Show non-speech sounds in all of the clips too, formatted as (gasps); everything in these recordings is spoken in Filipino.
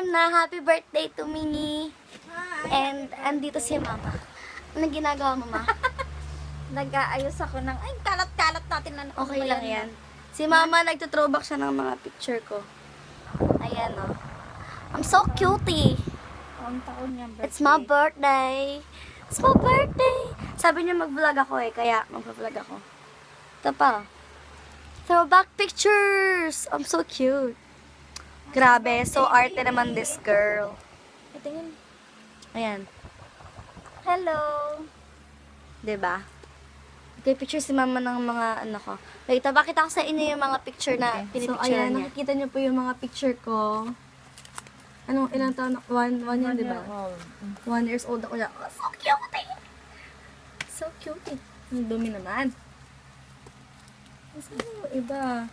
SM na happy birthday to Minnie. And andito si Mama. Anong ginagawa mo, Ma? (laughs) Nag-aayos ako ng, ay, kalat-kalat natin na. Okay lang yan. Si Mama, nagtutrowback siya ng mga picture ko. Ayan, oh. I'm so cutie. Ang taon niya birthday. It's my birthday. It's my birthday. Sabi niya mag-vlog ako eh, kaya mag-vlog ako. Ito pa. Throwback pictures. I'm so cute. Grabe, so arte naman this girl. Tingin. Ayan. Hello. 'Di ba? Okay, picture si mama ng mga ano ko. Wait, bakita ko sa inyo yung mga picture na So, pinipicture ayan, niya. nakikita niyo po yung mga picture ko. Anong ilang taon? na- One, one yan, di ba? One years old ako na. Oh, so cute eh! So cute eh. Ang dumi naman. Saan yung iba?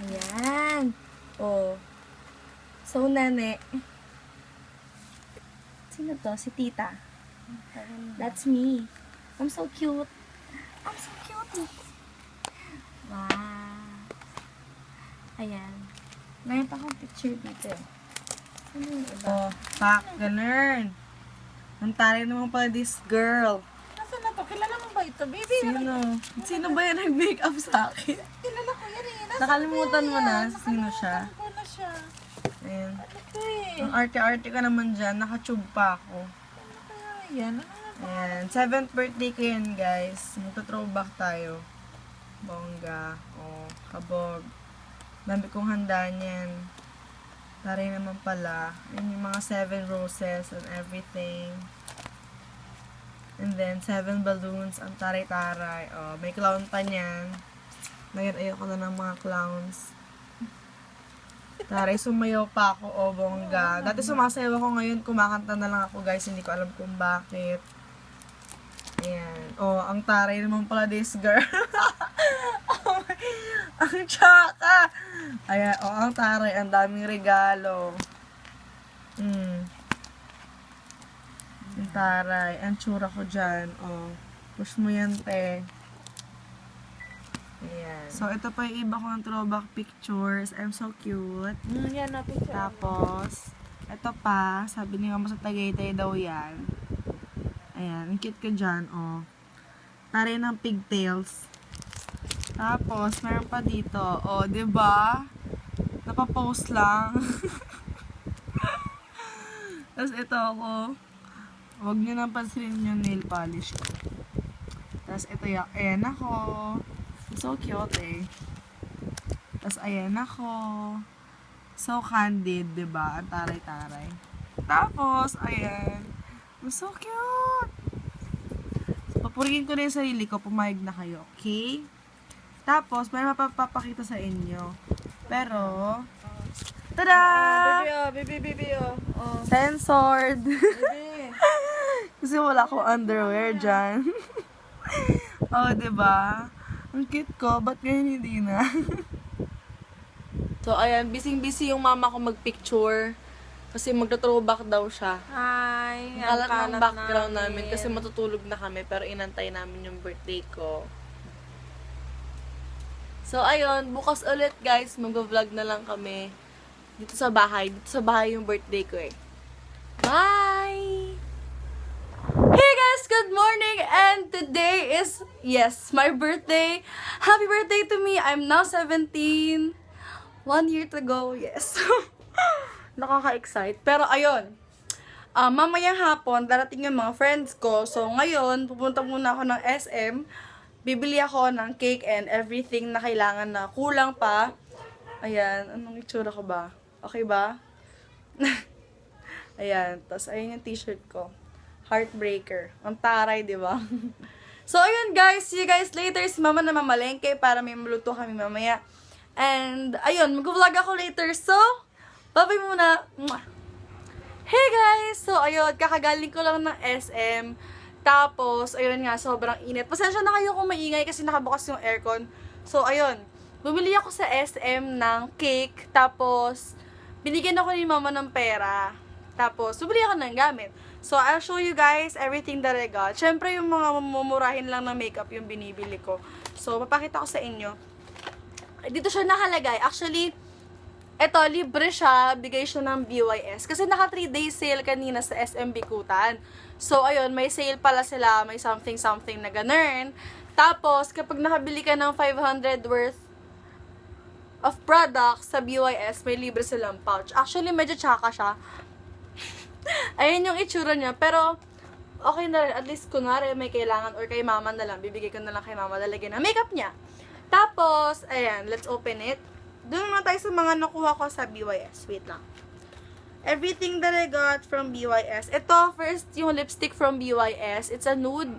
Ayan. Oh. So, nane. Sino to? Si tita. That's me. I'm so cute. I'm so cute. Wow. Ayan. Meron pa akong picture dito. Ano yung iba? Oh, pak, ganun. Ang taray naman pala this girl. Nasaan na to? Kilala mo ba ito, baby? Sino? Sino ba yan nag-make up sa akin? Kilala ko yan eh. Nasaan Nakalimutan mo na sino siya. ko na siya? Ayan. Ito eh. Ang arte-arte ka naman dyan. Nakatube pa ako. Ano kaya yan? Ano Ayan. Seventh birthday ko yan, guys. Magto-throwback tayo. Bongga. Oh, kabog. Dami kong handa niyan. Taray naman pala. Ayan yung mga seven roses and everything. And then, seven balloons. Ang taray-taray. Oh, may clown pa niyan. Ngayon, ayoko na ng mga clowns. Taray, sumayaw pa ako, oh, bongga. Dati sumasayaw ako ngayon, kumakanta na lang ako, guys. Hindi ko alam kung bakit. Ayan. Oh, ang taray naman pala this girl. (laughs) oh ang tsaka. Ayan, oh, ang taray. Ang daming regalo. Mm. Ang taray. Ang tsura ko dyan. Oh. Push mo yan, te. Ayan. So, ito pa yung iba kong throwback pictures. I'm so cute. Mm, yan na picture. Tapos, ito pa, sabi ni mama sa Tagaytay daw yan. Ayan, ang cute ka dyan, oh. Tari ng pigtails. Tapos, meron pa dito, oh, 'di ba? Napapost lang. (laughs) Tapos ito ako. Huwag niyo nang pansinin yung nail polish ko. Tapos ito yung, ayan ako. So cute eh. Tapos ayan ako. So candid, 'di ba? Ang taray-taray. Tapos, ayan. So cute! So, papurihin ko na yung sarili ko. Pumayag na kayo, okay? Tapos, may mapapakita sa inyo. Pero, tada! Baby, oh, baby, baby, oh. Oh, Censored! baby. (laughs) Kasi wala akong underwear dyan. (laughs) oh, ba? Ang cute ko. Ba't ngayon hindi na? (laughs) So, ayan, busy-busy yung mama ko magpicture. Kasi magto-throwback daw siya. Hi. Ang kalat ng background namin kasi matutulog na kami pero inantay namin yung birthday ko. So, ayun, bukas ulit guys, mag-vlog na lang kami dito sa bahay. Dito sa bahay yung birthday ko eh. Bye! Good morning! And today is, yes, my birthday. Happy birthday to me! I'm now 17. One year to go, yes. (laughs) Nakaka-excite. Pero ayun, Ah, mamayang hapon, darating yung mga friends ko. So, ngayon, pupunta muna ako ng SM. Bibili ako ng cake and everything na kailangan na kulang pa. Ayan, anong itsura ko ba? Okay ba? (laughs) Ayan, tapos ayun yung t-shirt ko. Heartbreaker. Ang taray, di ba? (laughs) so, ayun guys. See you guys later. Si mama na mamalengke para may maluto kami mamaya. And, ayun, mag-vlog ako later. So, bye-bye muna. Hey guys! So, ayun, kakagaling ko lang ng SM. Tapos, ayun nga, sobrang init. Pasensya na kayo kung maingay kasi nakabukas yung aircon. So, ayun, bumili ako sa SM ng cake. Tapos, binigyan ako ni mama ng pera. Tapos, bumili ako ng gamit. So, I'll show you guys everything that I got. Siyempre, yung mga mumurahin lang ng makeup yung binibili ko. So, papakita ko sa inyo. Dito siya nakalagay. Actually, Eto, libre siya, bigay siya ng BYS. Kasi naka 3 day sale kanina sa SM Bikutan. So, ayun, may sale pala sila, may something-something na ganun. Tapos, kapag nakabili ka ng 500 worth of products sa BYS, may libre silang pouch. Actually, medyo tsaka siya. (laughs) Ayan yung itsura niya. Pero, okay na rin. At least, kunwari, may kailangan or kay mama na lang. Bibigay ko na lang kay mama. Lalagyan ng makeup niya. Tapos, ayan, let's open it. Doon naman tayo sa mga nakuha ko sa BYS. Wait lang. Everything that I got from BYS. Ito, first, yung lipstick from BYS. It's a nude.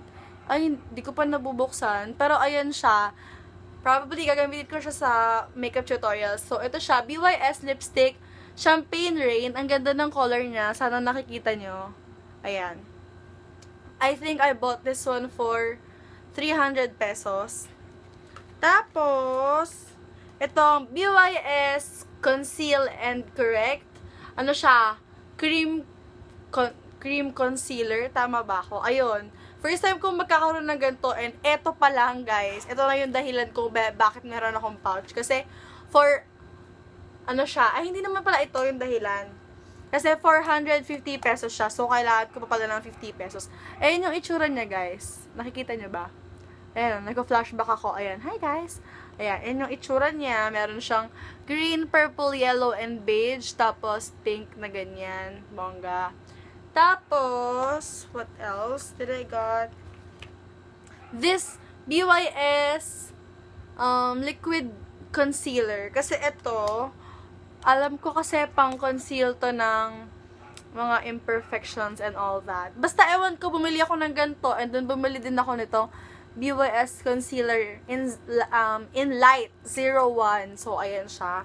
Ay, hindi ko pa nabubuksan. Pero, ayan siya. Probably, gagamitin ko siya sa makeup tutorials. So, ito siya. BYS lipstick. Champagne Rain. Ang ganda ng color niya. Sana nakikita nyo. Ayan. I think I bought this one for 300 pesos. Tapos, itong BYS Conceal and Correct. Ano siya? Cream con- cream concealer. Tama ba ako? Ayun. First time kong magkakaroon ng ganito and eto pa lang guys. Ito na yung dahilan kung ba- bakit meron akong pouch. Kasi for ano siya, ay hindi naman pala ito yung dahilan. Kasi 450 pesos siya, so kailangan ko pa pala ng 50 pesos. Ayun yung itsura niya, guys. Nakikita niyo ba? Ayan, nagko-flashback ako. Ayan, hi guys. Ayan, ayun yung itsura niya. Meron siyang green, purple, yellow, and beige. Tapos pink na ganyan. Bongga. Tapos, what else did I got? This BYS um, liquid concealer. Kasi ito, alam ko kasi pang conceal to ng mga imperfections and all that. Basta ewan ko, bumili ako ng ganito and then bumili din ako nito BYS concealer in um in light 01. So ayan siya.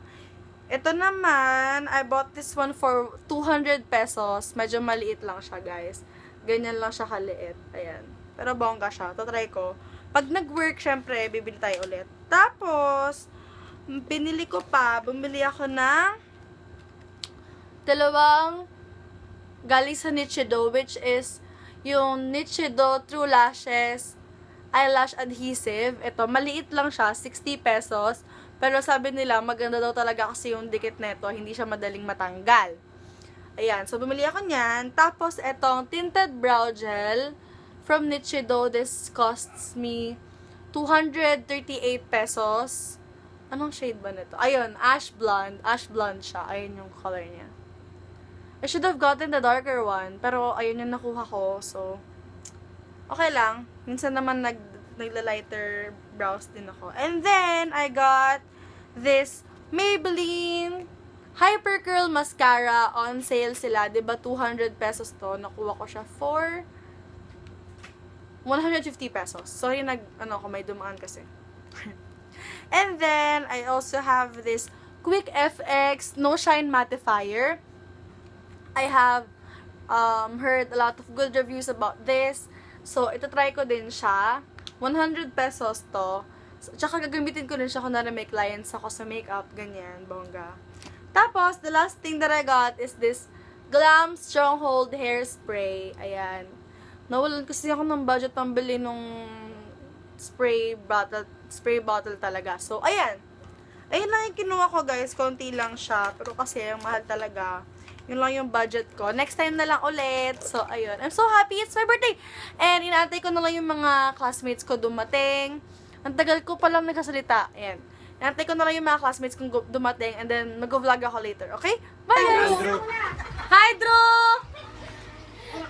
Ito naman, I bought this one for 200 pesos. Medyo maliit lang siya, guys. Ganyan lang siya kaliit. Ayan. Pero bongga siya. Tatry ko. Pag nag-work, syempre, bibili tayo ulit. Tapos, pinili ko pa, bumili ako ng dalawang galing sa Nichido, which is yung Nichido True Lashes eyelash adhesive. Ito, maliit lang siya, 60 pesos. Pero sabi nila, maganda daw talaga kasi yung dikit neto, hindi siya madaling matanggal. Ayan, so bumili ako niyan. Tapos, etong tinted brow gel from Nichido. This costs me 238 pesos. Anong shade ba nito? Ayun, ash blonde. Ash blonde siya. Ayun yung color niya. I should have gotten the darker one. Pero, ayun yung nakuha ko. So, okay lang. Minsan naman nag, nagla-lighter brows din ako. And then, I got this Maybelline Hyper Curl Mascara on sale sila. 'Di ba 200 pesos to. Nakuha ko siya for 150 pesos. Sorry, nag, ano ko, may dumaan kasi. (laughs) And then, I also have this Quick FX No Shine Mattifier. I have um, heard a lot of good reviews about this. So, ito try ko din siya. 100 pesos to. Tsaka gagamitin ko din siya kung na may clients ako sa makeup, ganyan, bongga. Tapos, the last thing that I got is this Glam Stronghold Hairspray. Ayan. Nawalan kasi ako ng budget pambili nung spray bottle, spray bottle talaga. So, ayan. Ayun lang yung kinuha ko, guys. Konti lang siya. Pero kasi, ang mahal talaga. Yun lang yung budget ko. Next time na lang ulit. So, ayun. I'm so happy. It's my birthday. And inaantay ko na lang yung mga classmates ko dumating. Ang tagal ko palang nagkasalita. Ayan. Inaantay ko na lang yung mga classmates kong dumating. And then, mag-vlog ako later. Okay? Bye! Andrew, Hi, Drew!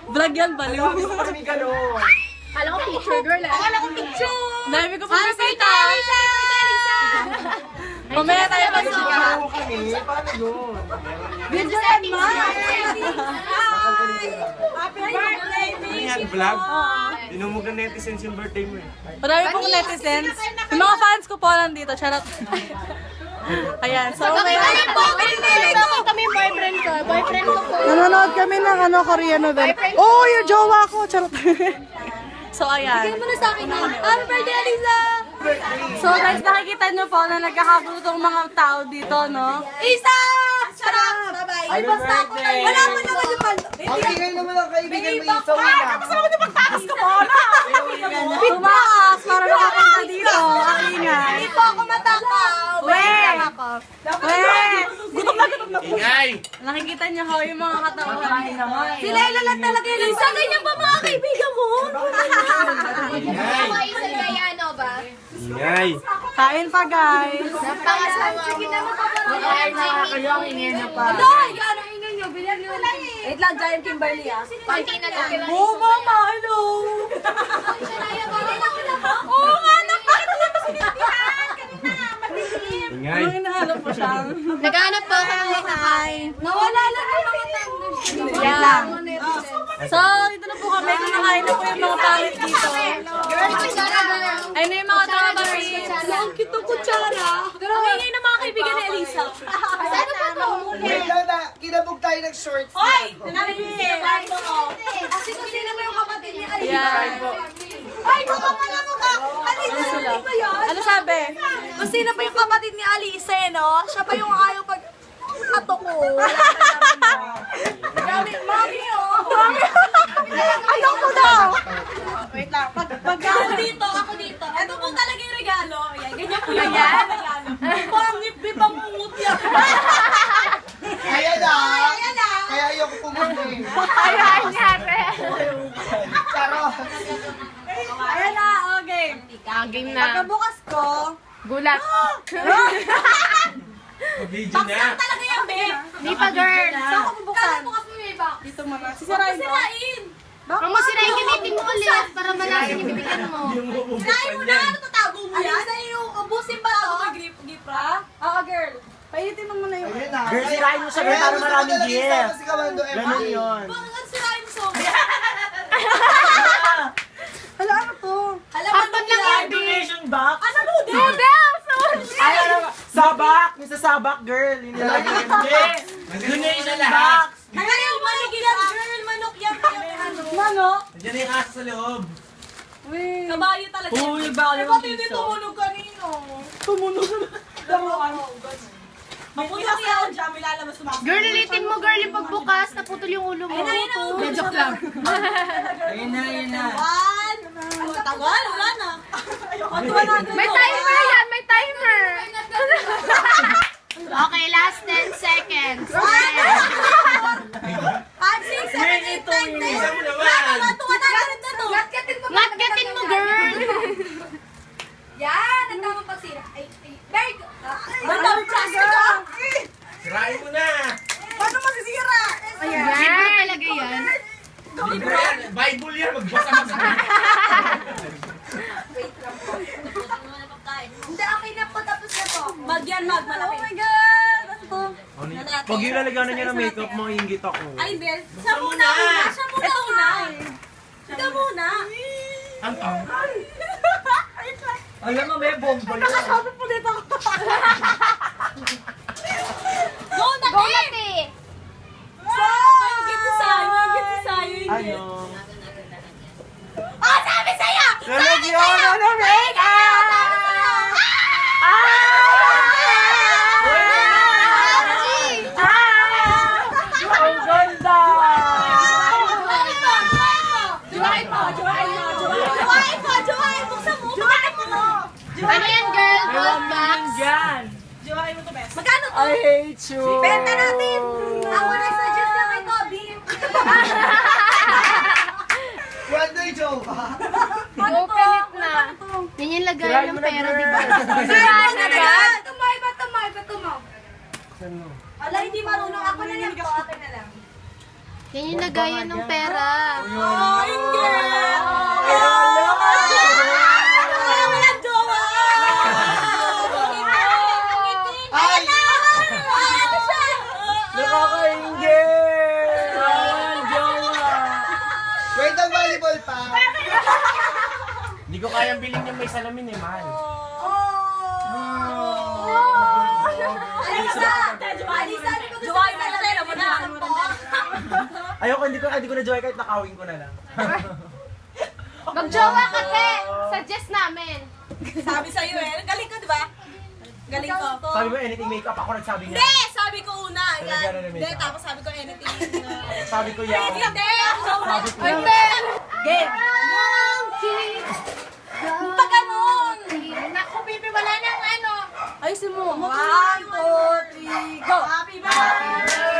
Vlog yan, baliw. kami gano'n. Kala ko picture girl eh. Kala ko picture! Dami ko pa bisita. Mamaya tayo Gano'n kami, paano yun? Video yan, ma! Ano yan, vlog? Dinumog na netizens yung birthday mo eh. Marami pong netizens. Yung mga fans ko po nandito. Charot. Ayan, so may... kami boyfriend ko. Boyfriend ko po. Nanonood kami ng ano, Korean novel. Oh, yung jowa ko! Charot. (laughs) so, ayan. Ano sa akin na? Happy birthday, Alisa! So, guys, nakikita nyo po na nagkakagulo tong mga tao dito, no? Isa! Sarap! Bye-bye! Ay, basta ako na. Wala mo naman yung paldo. Ang bigay naman ang kaibigan mo yung isaw na. Tumakas para makapunta dito. Ang ingay. Hindi po ako matakaw. We! We! Gutom na Ingay! Nakikita niyo ho yung mga katawan naman. Sila lang talaga yun. Sa ganyan pa mga kaibigan mo. Ingay! Isa kay ano ba? Ingay! Kain pa guys. Pangasawa mo. Kayo ang ingay na pa. Ano ingay nyo? Bilang nyo. Wait lang, Giant Kimberly ah. Pati na lang. Oh, mama, hello. Oo nga, bakit hindi pa sinindihan? Kanina, madilim. Ingay! Anong hinahanap mo siya? Naghanap po ako ng kakain. Nawala lang yung mga tanggal. Yan lang. So, dito na po kami. Kumakain na po yung mga pangit dito. Ayun na yung mga strawberries. Ang cute ng kutsara. Ang ingay ng mga kaibigan ni Elisa. Saan ba to? Wait lang na, kinabog tayo ng short Hoy! film. Nanabigyan ko. Kasi kung sino ba yung kapatid ni Alisa? Yan. Ay, baka pala mo ka. Alisa, hindi ba yan? Ano sabi? Kung sino pa yung kapatid ni Alisa, eh, no? Siya pa yung ayaw pag ato ko. (laughs) Mami, mami, oh. Mami. Ayaw ko daw. Wait lang. Pag, pag ako dito, ako dito. Ito po talaga yung regalo. Ayan, ganyan po yung regalo. Pangit, di ba mumutya? Kaya na! Kaya ayoko pumunta eh. Charo! Ayan na, okay. Ang game na. Pagkabukas ko, Gulat. (gasps) Video na! talaga yan, babe. Di pa girl. Saan ko bubuksan? Bukas mo yung box. Dito mama. Sisirain mo? Sisirain. Mo sila yung gamitin mo ulit para malaman yung bibigyan mo. Sisirain mo na. Ano tatago mo yan? Ano yung ubusin ba to? Ha? Oo, girl. Painitin mo muna yung... Ayun na. Girl, sirain mo siya, girl, para maraming F. Ganun yun. Bakit ang sirain mo sobra? (laughs) Hala, ano to? Hala, Hapon lang yan. Donation box? Ano noodles? Noodles! Ay, ano ba? Sabak! Yung sa sabak, girl. Yung nilagay ko. Donation box! Ano, no? Nandiyan yung aso sa loob. Uy. Kabayo talaga. Uy, kabayo. Eh, ba't hindi tumunog kanino? Tumunog na. Damuan. Maputok yan. Jamie lalabas tumakas. Girl, ulitin mo, girl. Yung pagbukas, naputol yung ulo mo. Ayun na, ayun na. Medyo joke lang. (laughs) Ayun na, ayun na. One. Ang tagal, wala na. May timer yan, may timer. (laughs) okay, last 10 seconds. Alam mo, may bomba yun. Nakasabi po dito ako. Go na, Go te! na, te. So, yung gift si Sayo. Yung gift si Sayo. Ano? Ah, sabi sa'yo! Lalagyan na ng makeup! Ang ganda! Juwain mo! Juwain mo! Juwain mo! Juwain mo! Buksan mo! Juwain mo! Ano yan, girl? Gold box? Yan! Juwain mo to, best. Magkano to? I hate you! Benta natin! Ako nag-suggest na kay Toby. Wonder Jova. Open it na. Yan yung lagayan ng pera, di ba? Sirahan na yan! Tumay ba, tumay ba, tumaw? Ala, hindi marunong. Ako na lang to. Akin na lang. Yan yung lagayan ng pera. Ay, girl! Hindi ko kayang bilhin yung may salamin eh, mahal. Alisa! Alisa, Juwain na lang tayo mo na. Ayoko, hindi ko, hindi ko na joy kahit nakawin ko na lang. (laughs) Magjowa ka, te. Suggest namin. Sabi sa'yo eh. Galing ko, di ba? Galing ko. Sabi mo, anything makeup, ako nagsabi niya. Hindi! Sabi ko una. Yan. na namin Hindi, tapos sabi ko anything. (laughs) Sabi ko yan. Hindi! Sabi ko yan. Game! Pag ganon! Naku, baby, wala Ayusin mo. One, two, three, go! Happy birthday!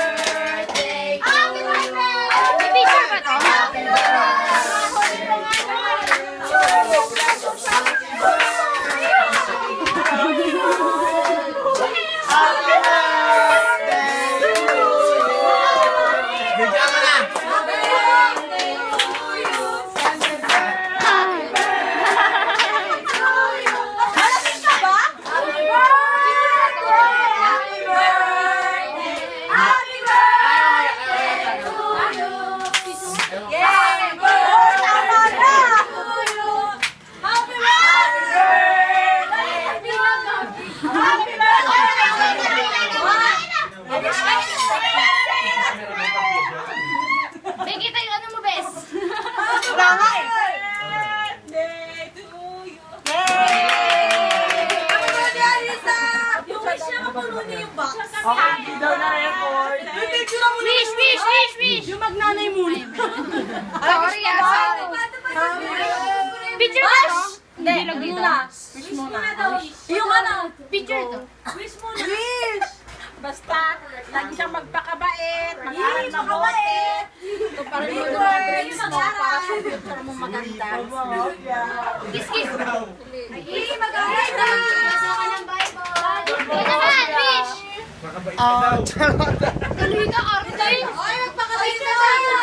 Mabuti. Ito pa rin yung mga dreams mo para sa future mo maganda. Kiss, kiss. Mag-alright na! Basa ka ng Bible. Ito naman, ka daw. Tuloy ka, Arday. Ay, magpakabait na tayo.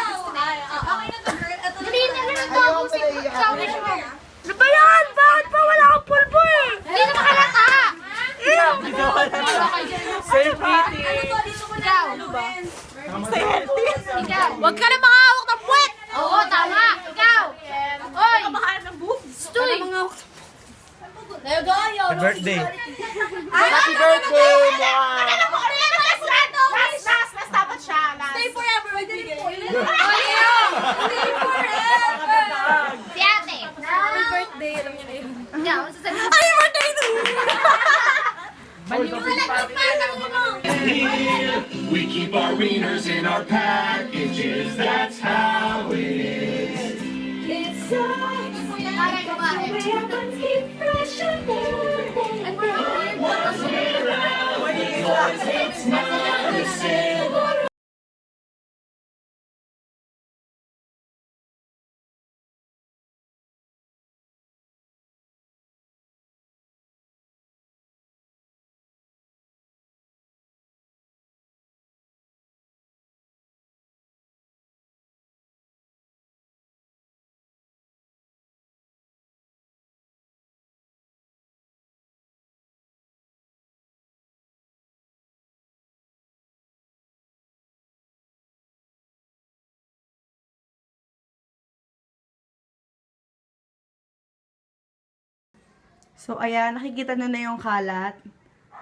Okay na to, girl. Dali na lang ito. Sa wish mo. Ano ba yan? Bakit pa wala akong pulbo eh? Hindi na makalata. Safe meeting. Ikaw. Ikaw. Huwag ka na makahawak ng puwet. Oo, tama. Ikaw. Oy. Mahal ng boobs. Stoy. Happy birthday. Happy birthday, Ma! Last, last, last, last dapat siya. Last. Stay forever. Wag din po. Stay forever. Si ate. Happy birthday. Alam niyo na yun. Ikaw, sasabihin mo. Happy birthday (laughs) here. We keep our wieners in our packages, that's how it is. It's sucks. to keep fresh and warm. And we're always around. It's not the same. So, ayan, nakikita nyo na yung kalat.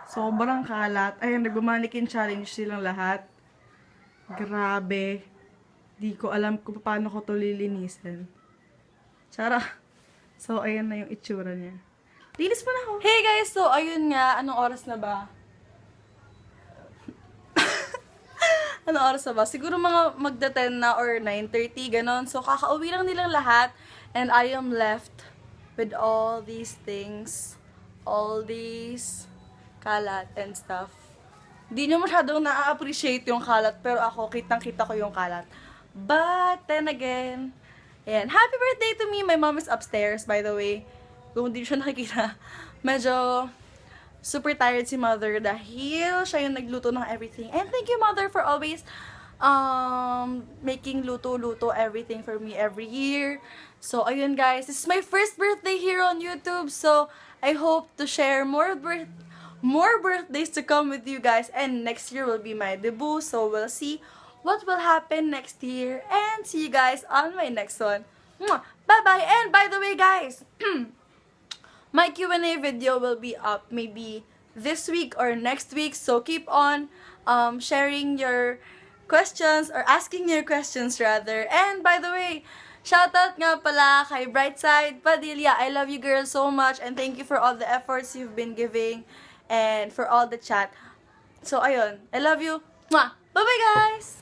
Sobrang kalat. Ayan, nag-mannequin challenge silang lahat. Grabe. Di ko alam kung paano ko to lilinisin. Chara. So, ayan na yung itsura niya. Linis pa na ako. Hey guys, so ayun nga, anong oras na ba? (laughs) anong oras na ba? Siguro mga magda-10 na or 9.30, ganon. So, kakauwi lang nilang lahat. And I am left with all these things. All these kalat and stuff. Hindi nyo masyadong na-appreciate yung kalat, pero ako, kitang-kita ko yung kalat. But, then again, ayan, happy birthday to me! My mom is upstairs, by the way. Kung hindi siya nakikita, (laughs) medyo super tired si mother dahil siya yung nagluto ng everything. And thank you, mother, for always um, making luto-luto everything for me every year. So, ayun guys, this is my first birthday here on YouTube. So, I hope to share more birth more birthdays to come with you guys. And next year will be my debut. So, we'll see what will happen next year. And see you guys on my next one. Bye-bye! And by the way, guys, (clears throat) my Q&A video will be up maybe this week or next week. So keep on um, sharing your questions or asking your questions rather. And by the way, shoutout nga pala kay Brightside Padilla. I love you girls so much and thank you for all the efforts you've been giving and for all the chat. So ayun, I love you. Mwah! Bye-bye guys!